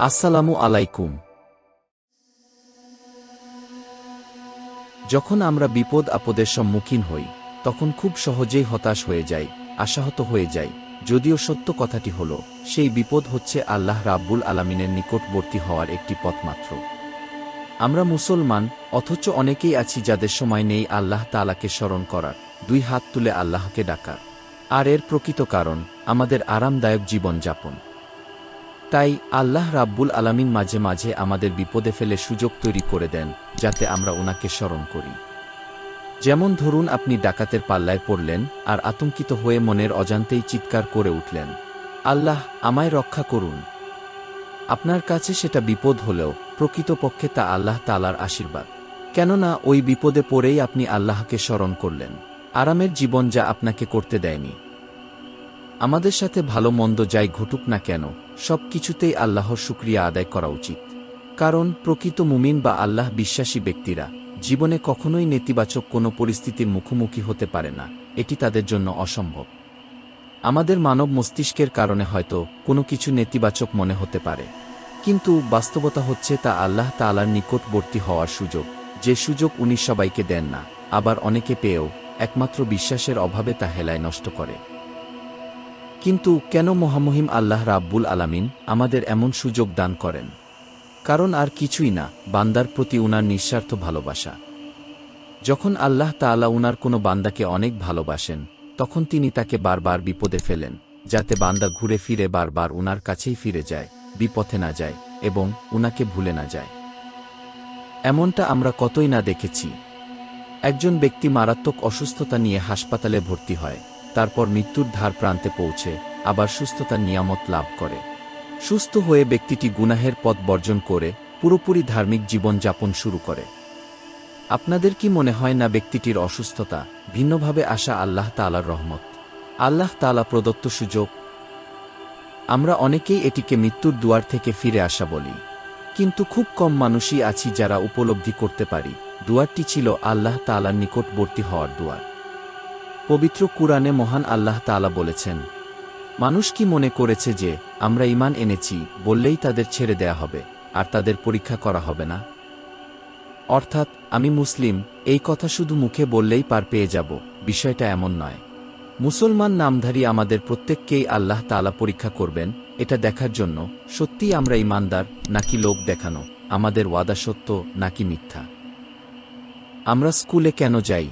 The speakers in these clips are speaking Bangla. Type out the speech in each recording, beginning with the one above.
আসসালামু আলাইকুম। যখন আমরা বিপদ আপদের সম্মুখীন হই, তখন খুব সহজেই হতাশ হয়ে যাই, আশাহত হয়ে যাই। যদিও সত্য কথাটি হল, সেই বিপদ হচ্ছে আল্লাহ রাব্বুল আলামিনের নিকটবর্তী হওয়ার একটি পথমাত্র। আমরা মুসলমান, অথচ অনেকেই আছি যাদের সময় নেই আল্লাহ তালাকে স্মরণ করার, দুই হাত তুলে আল্লাহকে ডাকার। আর এর প্রকৃত কারণ, আমাদের আরামদায়ক জীবনযাপন। তাই আল্লাহ রাব্বুল আলামিন মাঝে মাঝে আমাদের বিপদে ফেলে সুযোগ তৈরি করে দেন, যাতে আমরা ওনাকে স্মরণ করি। যেমন ধরুন আপনি ডাকাতের পাল্লায় পড়লেন আর আতঙ্কিত হয়ে মনের অজান্তেই চিৎকার করে উঠলেন, আল্লাহ, আমায় রক্ষা করুন। আপনার কাছে সেটা বিপদ হলেও প্রকৃতপক্ষে তা আল্লাহ তালার আশীর্বাদ। কেননা ওই বিপদে পড়েই আপনি আল্লাহকে স্মরণ করলেন। আরামের জীবন যা আপনাকে করতে দেয়নি। আমাদের সাথে ভালো মন্দ যাই ঘটুক না কেন, সব কিছুতেই আল্লাহর শুক্রিয়া আদায় করা উচিত। কারণ, প্রকৃত মুমিন বা আল্লাহ বিশ্বাসী ব্যক্তিরা, জীবনে কখনোই নেতিবাচক কোনো পরিস্থিতির মুখোমুখি হতে পারে না, এটি তাদের জন্য অসম্ভব। আমাদের মানব মস্তিষ্কের কারণে হয়তো কোনো কিছু নেতিবাচক মনে হতে পারে। কিন্তু বাস্তবতা হচ্ছে তা আল্লাহ তালার নিকটবর্তী হওয়ার সুযোগ, যে সুযোগ উনি সবাইকে দেন না, আবার অনেকে পেয়েও, একমাত্র বিশ্বাসের অভাবে তা হেলায় নষ্ট করে। কিন্তু কেন মহামহিম আল্লাহ রাব্বুল আলামিন আমাদের এমন সুযোগ দান করেন? কারণ আর কিছুই না, বান্দার প্রতি উনার নিঃস্বার্থ ভালোবাসা। যখন আল্লাহ তাআলা উনার কোনো বান্দাকে অনেক ভালোবাসেন, তখন তিনি তাকে বারবার বিপদে ফেলেন, যাতে বান্দা ঘুরে ফিরে বারবার উনার কাছেই ফিরে যায়, বিপথে না যায় এবং উনাকে ভুলে না যায়। এমনটা আমরা কতই না দেখেছি। একজন ব্যক্তি মারাত্মক অসুস্থতা নিয়ে হাসপাতালে ভর্তি হয় তারপর মৃত্যুর ধার প্রান্তে পৌঁছে, আবার সুস্থতার নিয়ামত লাভ করে। সুস্থ হয়ে ব্যক্তিটি গুনাহের পথ বর্জন করে, পুরোপুরি ধার্মিক জীবন যাপন শুরু করে। আপনাদের কি মনে হয় না ব্যক্তিটির অসুস্থতা, ভিন্নভাবে আসা আল্লাহ তালার রহমত? আল্লাহ তালা প্রদত্ত সুযোগ? আমরা অনেকেই এটিকে মৃত্যুর দুয়ার থেকে ফিরে আসা বলি। কিন্তু খুব কম মানুষই আছি যারা উপলব্ধি করতে পারি, দুয়ারটি ছিল আল্লাহ তালার নিকটবর্তী হওয়ার দুয়ার। পবিত্র কুরআনে মহান আল্লাহ তালা বলেছেন, মানুষ কি মনে করেছে যে আমরা ইমান এনেছি, বললেই তাদের ছেড়ে দেয়া হবে, আর তাদের পরীক্ষা করা হবে না? অর্থাৎ, আমি মুসলিম, এই কথা শুধু মুখে বললেই পার পেয়ে যাব, বিষয়টা এমন নয়। মুসলমান নামধারী আমাদের প্রত্যেককেই আল্লাহ তালা পরীক্ষা করবেন, এটা দেখার জন্য সত্যিই আমরা ইমানদার নাকি লোক দেখানো, আমাদের ওয়াদা সত্য, নাকি মিথ্যা? আমরা স্কুলে কেন যাই?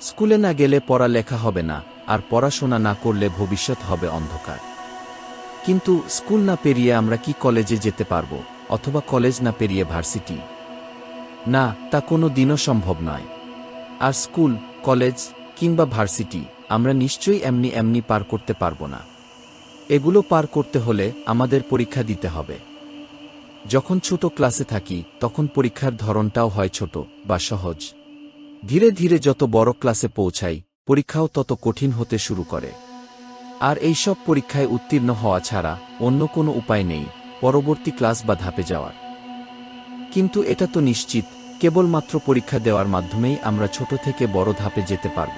স্কুলে না গেলে পড়ালেখা হবে না, আর পড়াশোনা না করলে ভবিষ্যৎ হবে অন্ধকার। কিন্তু স্কুল না পেরিয়ে আমরা কি কলেজে যেতে পারব, অথবা কলেজ না পেরিয়ে ভার্সিটি? না, তা কোনো দিনও সম্ভব নয়। আর স্কুল, কলেজ, কিংবা ভার্সিটি, আমরা নিশ্চয়ই এমনি এমনি পার করতে পারব না। এগুলো পার করতে হলে আমাদের পরীক্ষা দিতে হবে। যখন ছোট ক্লাসে থাকি, তখন পরীক্ষার ধরনটাও হয় ছোট বা সহজ। ধীরে ধীরে যত বড় ক্লাসে পৌঁছাই, পরীক্ষাও তত কঠিন হতে শুরু করে। আর এইসব পরীক্ষায় উত্তীর্ণ হওয়া ছাড়া অন্য কোনো উপায় নেই, পরবর্তী ক্লাস বা ধাপে যাওয়ার। কিন্তু এটা তো নিশ্চিত, কেবলমাত্র পরীক্ষা দেওয়ার মাধ্যমেই আমরা ছোট থেকে বড় ধাপে যেতে পারব।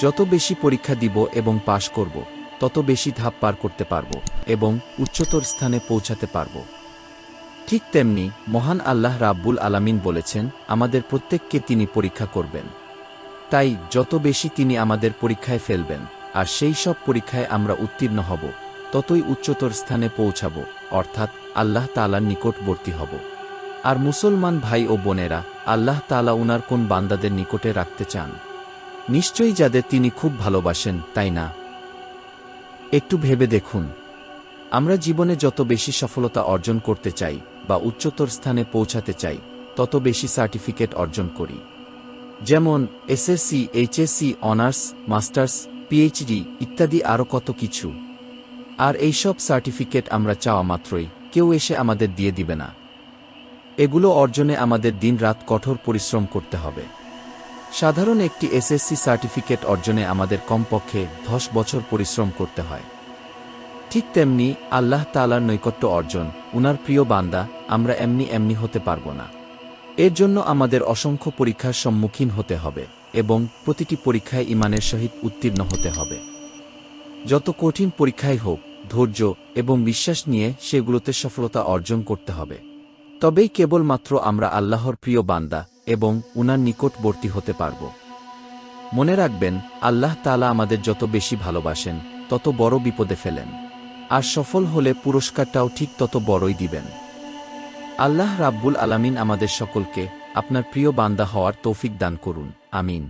যত বেশি পরীক্ষা দিব এবং পাশ করব, তত বেশি ধাপ পার করতে পারব এবং উচ্চতর স্থানে পৌঁছাতে পারব। ঠিক তেমনি মহান আল্লাহ রাব্বুল আলামিন বলেছেন, আমাদের প্রত্যেককে তিনি পরীক্ষা করবেন। তাই যত বেশি তিনি আমাদের পরীক্ষায় ফেলবেন, আর সেই সব পরীক্ষায় আমরা উত্তীর্ণ হব, ততই উচ্চতর স্থানে পৌঁছাব, অর্থাৎ আল্লাহ তালার নিকটবর্তী হব। আর মুসলমান ভাই ও বোনেরা, আল্লাহ তালা উনার কোন বান্দাদের নিকটে রাখতে চান? নিশ্চয়ই যাদের তিনি খুব ভালোবাসেন, তাই না? একটু ভেবে দেখুন। আমরা জীবনে যত বেশি সফলতা অর্জন করতে চাই বা উচ্চতর স্থানে পৌঁছাতে চাই, তত বেশি সার্টিফিকেট অর্জন করি। যেমন, SSC, HSC, honours, masters, PhD ইত্যাদি আরও কত কিছু। আর এইসব সার্টিফিকেট আমরা চাওয়া মাত্রই, কেউ এসে আমাদের দিয়ে দিবে না। এগুলো অর্জনে আমাদের দিনরাত কঠোর পরিশ্রম করতে হবে। সাধারণ একটি এসএসসি সার্টিফিকেট অর্জনে আমাদের কমপক্ষে দশ বছর পরিশ্রম করতে হয়। ঠিক তেমনি আল্লাহ তালার নৈকট্য অর্জন, উনার প্রিয় বান্দা, আমরা এমনি এমনি হতে পারব না। এর জন্য আমাদের অসংখ্য পরীক্ষার সম্মুখীন হতে হবে এবং প্রতিটি পরীক্ষায় ইমানের সহিত উত্তীর্ণ হতে হবে। যত কঠিন পরীক্ষাই হোক, ধৈর্য এবং বিশ্বাস নিয়ে সেগুলোতে সফলতা অর্জন করতে হবে। তবেই কেবলমাত্র আমরা আল্লাহর প্রিয় বান্দা এবং উনার নিকটবর্তী হতে পারব। মনে রাখবেন, আল্লাহ তালা আমাদের যত বেশি ভালোবাসেন, তত বড় বিপদে ফেলেন। আর সফল হলে পুরস্কারটাও ঠিক তত বড়ই দিবেন। আল্লাহ রাব্বুল আলামিন আমাদের সকলকে আপনার প্রিয় বান্দা হওয়ার তৌফিক দান করুন। আমিন।